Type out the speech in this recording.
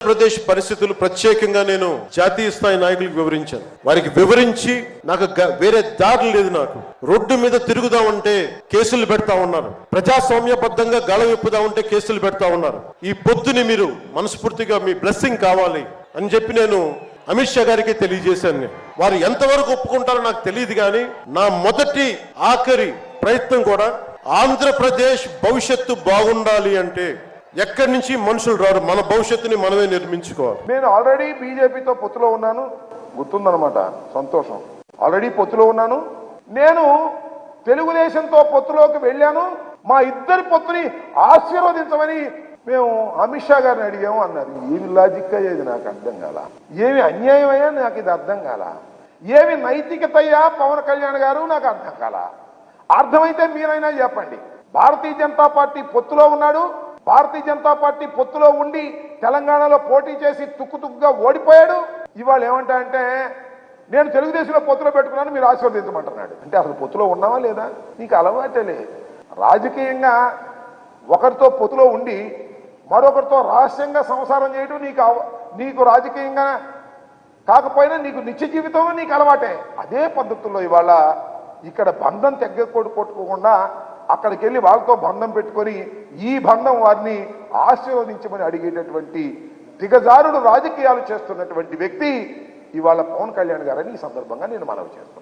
ఆంధ్రప్రదేశ్ పరిస్థితులు ప్రత్యేకంగా నేను జాతీయ స్థాయి నాయకులకు వివరించాను. వారికి వివరించి నాకు గ- వేరే దారి లేదు నాకు. రోడ్డు మీద తిరుగుదామంటే కేసులు పెడతా ఉన్నారు. ప్రజాస్వామ్యబద్ధంగా గళం విప్పుదామంటే కేసులు పెడతా ఉన్నారు. ఈ పొద్దుని మీరు మనస్ఫూర్తిగా మీ బ్లెస్సింగ్ కావాలి అని చెప్పి నేను అమిత్ షా గారికి తెలియజేశాను వారు ఎంతవరకు ఒప్పుకుంటారో నాకు తెలియదు కానీ నా మొదటి ఆఖరి ప్రయత్నం కూడా ఆంధ్రప్రదేశ్ భవిష్యత్తు బాగుండాలి అంటే ఎక్కడి నుంచి మనుషులు రారు? మన భవిష్యత్తుని మనమే నిర్మించుకోవాలి. నేను ఆల్రెడీ బీజేపీతో పొత్తులో ఉన్నాను. గుర్తుందనమాట సంతోషం. ఆల్రెడీ పొత్తులో ఉన్నాను. నేను తెలుగుదేశంతో పొత్తులోకి వెళ్ళాను. మా ఇద్దరి పొత్తుని ఆశీర్వదించమని మేము అమిత్ షా గారిని అడిగాము అన్నారు. ఏమి లాజిక్ అయ్యేది నాకు అర్థం కాల. ఏమి అన్యాయం అయ్యా? నాకు ఇది అర్థం కాల. ఏమి నైతికత అయ్యా? పవన్ కళ్యాణ్ గారు? నాకు అర్థం కాల. అర్థమైతే మీరైనా చెప్పండి. భారతీయ జనతా పార్టీ పొత్తులో ఉన్నాడు. భారతీయ జనతా పార్టీ పొత్తులో ఉండి తెలంగాణలో పోటీ చేసి తుక్కు తుక్కుగా ఓడిపోయాడు. ఇవాళ ఏమంటా అంటే నేను తెలుగుదేశంలో పొత్తులో పెట్టుకున్నాను మీరు ఆశీర్వదించమంటున్నాడు. అంటే అసలు పొత్తులో ఉన్నావా లేదా? నీకు అలవాటే లేదు. రాజకీయంగా ఒకరితో పొత్తులో ఉండి మరొకరితో రహస్యంగా సంసారం చేయడం నీకు నీకు రాజకీయంగా కాకపోయినా నీకు నిత్య జీవితం నీకు అలవాటే. అదే పద్ధతుల్లో ఇవాళ ఇక్కడ బంధం తెగ్గ కొట్టుకోకుండా అక్కడికి వెళ్ళి వాళ్ళతో బంధం పెట్టుకొని ఈ బంధం వారిని ఆశీర్వదించమని అడిగేటటువంటి దిగజారుడు రాజకీయాలు చేస్తున్నటువంటి వ్యక్తి ఇవాళ పవన్ కళ్యాణ్ గారని ఈ సందర్భంగా నేను మనవి చేస్తున్నాను